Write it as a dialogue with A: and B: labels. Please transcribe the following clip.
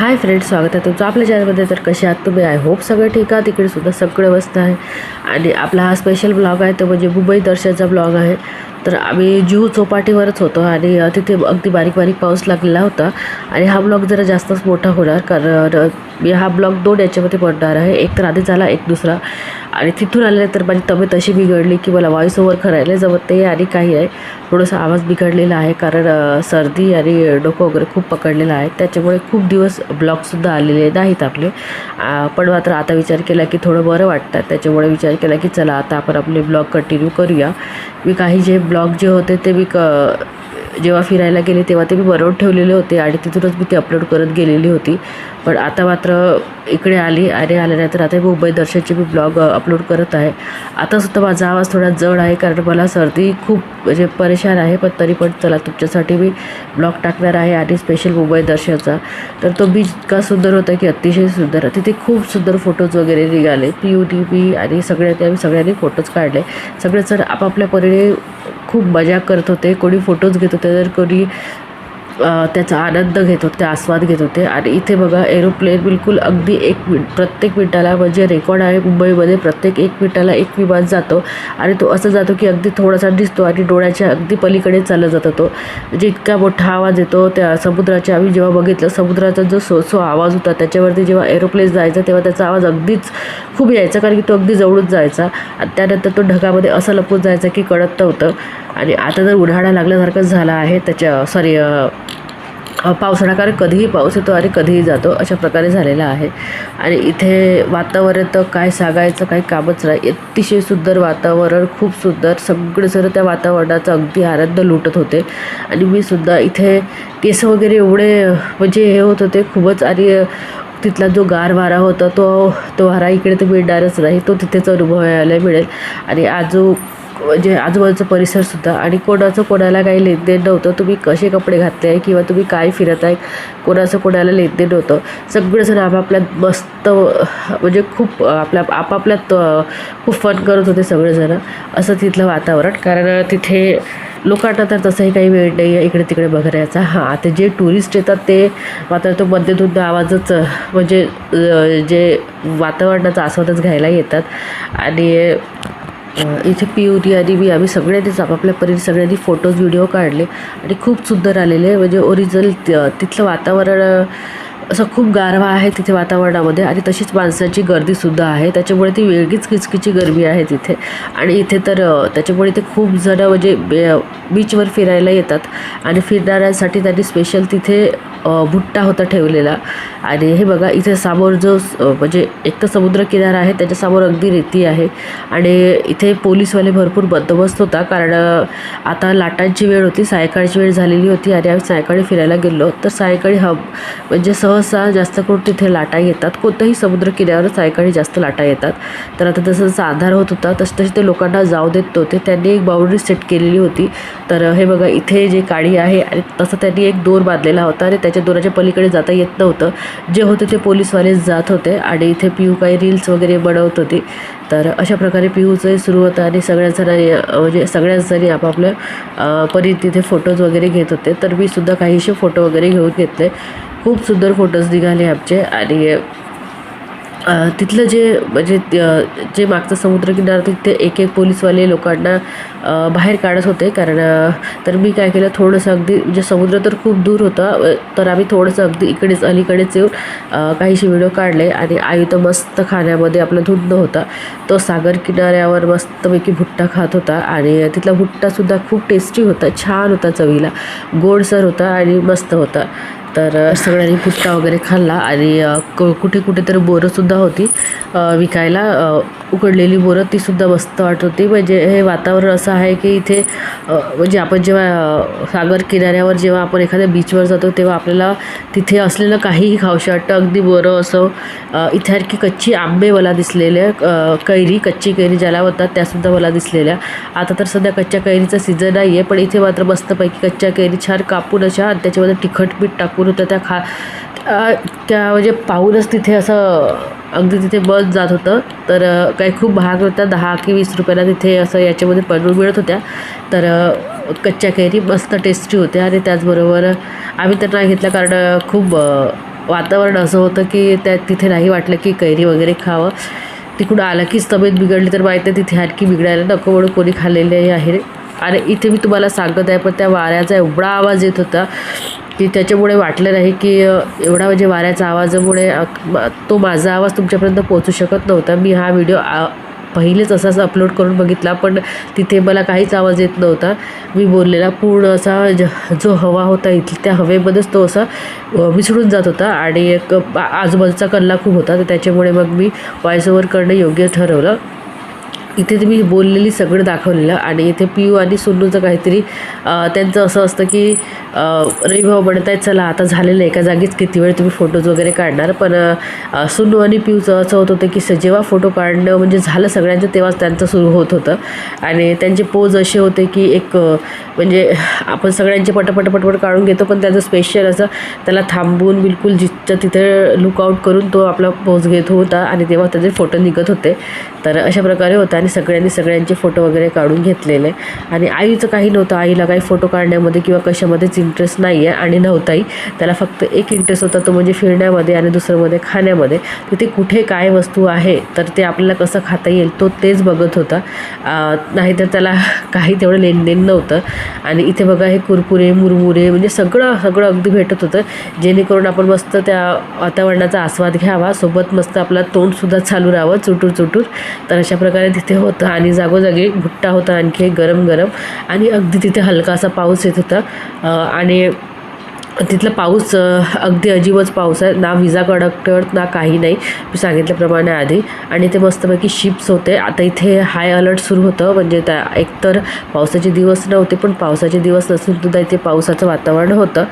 A: Hi friends स्वागत आहे तुमचं आपल्या चॅनलमध्ये. तर कसे आहात तुम्ही? आय होप सगळं ठीक आहे. तिकडे सुद्धा सगळं मस्त आहे. आणि आपला हा स्पेशल ब्लॉग आहे तो म्हणजे मुंबई दर्शनचा ब्लॉग आहे. तर आम्ही जुहू चौपाटीवरच होतो आणि तिथे अगदी बारीक बारीक पाऊस लागलेला होता. आणि हा ब्लॉग जरा जास्तच मोठा होणार कारण मी हा ब्लॉग दोन याच्यामध्ये पडणार आहे. एक तर आधी झाला एक दुसरा. आणि तिथून आलेलं तर माझी तब्येत अशी बिघडली की मला व्हॉइस ओव्हर करायला जमत नाही आणि काही आहे थोडासा आवाज बिघडलेला आहे कारण सर्दी आणि डोकं वगैरे खूप पकडलेलं आहे. त्याच्यामुळे खूप दिवस ब्लॉगसुद्धा आलेले नाहीत आपले. पण मात्र आता विचार केला की थोडं बरं वाटतं. त्याच्यामुळे विचार केला की चला आता आपण आपले ब्लॉग कंटिन्यू करूया. मी काही जे ब्लॉग जे होते ते मी क जेव्हा फिरायला गेले तेव्हा ते मी बनवून ठेवलेले होते आणि तिथूनच मी ते अपलोड करत गेलेली होती. पण आता मात्र इकडे आली आणि आल्यानंतर आता मुंबई दर्शनचे मी ब्लॉग अपलोड करत आहे. आतासुद्धा माझा आवाज थोडा जड आहे कारण मला सर्दी खूप म्हणजे परेशान आहे पण तरी पण चला तुमच्यासाठी मी ब्लॉग टाकणार आहे आणि स्पेशल मुंबई दर्शनचा. तर तो बीच इतका सुंदर होता की अतिशय सुंदर. तिथे खूप सुंदर फोटोज वगैरे निघाले पी यू टी पी आणि सगळ्या आम्ही सगळ्यांनी फोटोज काढले. सगळे जण आपापल्या परीने खूप मजा करत होते. कोणी फोटोज घेत होते. तर कोणी त्याचा आनंद घेत होते आस्वाद घेत होते. आणि इथे बघा एरोप्लेन बिलकुल अगदी एक मिनिट प्रत्येक मिनिटाला म्हणजे रेकॉर्ड आहे. मुंबईमध्ये प्रत्येक एक मिनिटाला एक विमान जातो. आणि तो असं जातो की अगदी थोडासा दिसतो आणि डोळ्याच्या अगदी पलीकडे चालत जातो तो. म्हणजे इतका मोठा आवाज येतो. त्या समुद्राच्या आम्ही जेव्हा बघितलं समुद्राचा जो सो सो आवाज होता त्याच्यावरती जेव्हा एरोप्लेन जायचा तेव्हा त्याचा आवाज अगदीच खूप यायचा कारण की तो अगदी जवळून जायचा. आणि त्यानंतर तो ढगामध्ये असं लपून जायचा की कळत नव्हतं. आणि आता जर उन्हाळा लागल्यासारखंच झाला आहे त्याच्या सॉरी पावसाळा कारण कधीही पाऊस येतो आणि कधीही जातो अशा प्रकारे झालेला आहे. आणि इथे वातावरण तर काय सांगायचं काही कामच नाही. अतिशय सुंदर वातावरण खूप सुंदर. सगळेजण त्या वातावरणाचा अगदी आनंद लुटत होते. आणि मी सुद्धा इथे केस वगैरे एवढे म्हणजे हे होत होते खूपच. आणि तिथला जो गार वारा होता तो तो वारा इकडे तर मिळणारच नाही. तो तिथेच अनुभवायला मिळेल. आणि आजू म्हणजे आजूबाजूचा परिसरसुद्धा आणि कोणाचं कोणाला काही लेनदेन नव्हतं तुम्ही कसे कपडे घातले आहे किंवा तुम्ही काय फिरत आहे कोणाचं कोणाला लेनदेन नव्हतं. सगळेजण आपापल्यात मस्त म्हणजे खूप आपल्या आपापल्यात खूप फन करत होते सगळेजण. असं तिथलं वातावरण कारण तिथे लोकांना तर तसंही काही वेळ नाही आहे इकडे तिकडे बघण्याचा. हां आता जे टुरिस्ट येतात ते मात्र तो मध्यधुंद आवाजच म्हणजे जे वातावरणाचा आस्वादच घ्यायला येतात. आणि इथे पी यू टी आणि मी आम्ही सगळ्यांनीच आपापल्या परीने सगळ्यांनी फोटोज व्हिडिओ काढले आणि खूप सुंदर आलेले म्हणजे ओरिजिनल तिथलं वातावरण असं खूप गारवा आहे तिथे वातावरणामध्ये आणि तशीच माणसाची गर्दीसुद्धा आहे. त्याच्यामुळे ती वेगळीच किचकिची गरमी आहे तिथे. आणि इथे तर त्याच्यामुळे ते खूप जणं म्हणजे बीचवर फिरायला येतात आणि फिरणाऱ्यांसाठी त्यांनी स्पेशल तिथे भुट्टा होता ठेवलेला. आणि हे बघा इथे समोर जो म्हणजे एक तर समुद्रकिनारा आहे त्याच्यासमोर अगदी रेती आहे. आणि इथे पोलीसवाले भरपूर बंदोबस्त होता कारण आता लाटांची वेळ होती सायंकाळची वेळ झालेली होती आणि आम्ही सायंकाळी फिरायला गेलो. तर सायंकाळी हब म्हणजे सहसा जास्त करून तिथे लाटा येतात. कोणत्याही समुद्र किनाऱ्यावर सायंकाळी जास्त लाटा येतात. तर आता जसं जसा आधार होत होता तसं तसे ते लोकांना जाऊ देत नव्हते. त्यांनी एक बाउंड्री सेट केलेली होती. तर हे बघा इथे जे काळी आहे आणि तसं त्यांनी एक दोर बांधलेला होता आणि त्याच्या दोराच्या पलीकडे जाता येत नव्हतं. जे होते ते पोलीसवाले जात होते आणि इथे पिऊ काही रील्स वगैरे बनवत होती. तर अशा प्रकारे पिऊचं सुरू होतं आणि सगळ्याच जणांनी म्हणजे सगळ्याच जणी आपापल्या परी तिथे फोटोज वगैरे घेत होते. तर मी सुद्धा काहीसे फोटो वगैरे घेऊन घेतले. खूप सुंदर फोटोज निघाले आमचे आणि तिथलं जे म्हणजे जे मागचं समुद्रकिनारा तिथे एक एक पोलीसवाले लोकांना बाहेर काढत होते. कारण तर मी काय केलं थोडंसं अगदी म्हणजे समुद्र तर खूप दूर होता तर आम्ही थोडंसं अगदी इकडेच अलीकडेच येऊन काहीशी व्हिडिओ काढले. आणि आई तर मस्त खाण्यामध्ये आपला धुंद होता. तो सागर किनाऱ्यावर मस्तपैकी भुट्टा खात होता. आणि तिथला भुट्टासुद्धा खूप टेस्टी होता छान होता चवीला. गोडसर होता आणि मस्त होता. तर सगळ्यांनी पुस्ता वगैरे खाल्ला आणि क- कुठे कुठे तर बोरंसुद्धा होती विकायला उकडलेली बोरं तीसुद्धा मस्त वाटत होती. म्हणजे हे वातावरण असं आहे की इथे म्हणजे आपण जेव्हा सागर किनाऱ्यावर जेव्हा आपण एखाद्या बीचवर जातो तेव्हा आपल्याला तिथे असलेलं काहीही खाऊशी वाटतं अगदी बोरं असो अ, कच्ची आंबे मला दिसलेले कैरी कच्ची कैरी ज्याला होतात त्यासुद्धा मला दिसलेल्या. आता तर सध्या कच्च्या कैरीचा सीझन नाही आहे पण इथे मात्र मस्तपैकी कच्च्या कैरी छान कापून अशा आणि त्याच्यामध्ये तिखट मीठ टाकून होतं त्या खा त्या म्हणजे पाहूनच तिथे असं अगदी तिथे बस जात होतं. तर काही खूप महाग होत्या. दहा की वीस रुपयाला तिथे असं याच्यामध्ये पडून मिळत होत्या. तर कच्च्या कैरी मस्त टेस्टी होत्या. आणि त्याचबरोबर आम्ही तर नाही घेतल्या कारण खूप वातावरण असं होतं की त्या तिथे नाही वाटलं की कैरी वगैरे खावं. तिकडून आलं कीच तब्येत बिघडली तर माहीत आहे तिथे आणखी बिघडायला नको म्हणून कोणी खाल्लेले आहे. आणि इथे मी तुम्हाला सांगत आहे पण त्या वाऱ्याचा एवढा आवाज येत होता. की त्याच्यामुळे वाटलं नाही की एवढा म्हणजे वाऱ्याचा आवाजामुळे तो माझा आवाज तुमच्यापर्यंत पोहोचू शकत नव्हता. मी हा व्हिडिओ आ पहिलेच असाच अपलोड करून बघितला पण तिथे मला काहीच आवाज येत नव्हता. मी बोललेला पूर्ण असा ज जो हवा होता इथे त्या हवेमध्येच तो असा विसरून मिसळून जात होता आणि एक आजूबाजूचा कल्ला खूप होता. तर त्याच्यामुळे मग मी व्हॉइस ओव्हर करणं योग्य ठरवलं. इथे तुम्ही बोललेली सगळं दाखवलेलं आणि इथे पियू आणि सुन्नूचं काहीतरी त्यांचं असं असतं की अं, रवी भाऊ म्हणत चला आता झालेलं आहे एका जागीच किती वेळ तुम्ही फोटोज वगैरे काढणार. पण सुनू सुन्नू आणि पिऊचं असं होत होतं की स- जेव्हा फोटो काढणं म्हणजे झालं सगळ्यांचं तेव्हाच त्यांचं सुरू होत होतं. आणि त्यांचे पोज असे होते की एक म्हणजे आपण सगळ्यांचे पटपट पटपट काढून घेतो पण त्याचं स्पेशल असं त्याला थांबून बिलकुल जिथं तिथे लुकआउट करून तो आपला पोज घेत होता आणि तेव्हा त्याचे फोटो निघत होते. तर अशा प्रकारे होतं आणि सगळ्यांनी सगळ्यांचे फोटो वगैरे काढून घेतलेले. आणि आईचं काही नव्हतं. आईला काही फोटो काढण्यामध्ये किंवा कशामध्येच इंटरेस्ट नाही. नाही आहे आणि नव्हताही. त्याला फक्त एक इंटरेस्ट होता तो म्हणजे फिरण्यामध्ये आणि दुसरंमध्ये खाण्यामध्ये. तिथे कुठे काय वस्तू आहे तर ते आपल्याला कसं खाता येईल तो तेच बघत होता. नाहीतर त्याला काही तेवढं लेनदेन नव्हतं. आणि इथे बघा हे कुरकुरे मुरमुरे म्हणजे सगळं सगळं अगदी भेटत होतं. जेणेकरून आपण मस्त त्या वातावरणाचा आस्वाद घ्यावा. सोबत मस्त आपला तोंडसुद्धा चालू राहावं चुटूर चुटूर. तर अशा प्रकारे तिथे होतं आणि जागोजागी भुट्टा होता आणखी गरम गरम आणि अगदी तिथे हलकासा पाऊस येत होता. आणि तिथला पाऊस अगदी अजीबच पाऊस आहे. ना विजा कडकट ना काही नाही. मी सांगितल्याप्रमाणे आधी. आणि ते मस्तपैकी शिप्स होते. आता इथे हाय अलर्ट सुरू होतं. म्हणजे त्या एकतर पावसाचे दिवस नव्हते पण पावसाचे दिवस नसून सुद्धा इथे पावसाचं वातावरण होतं.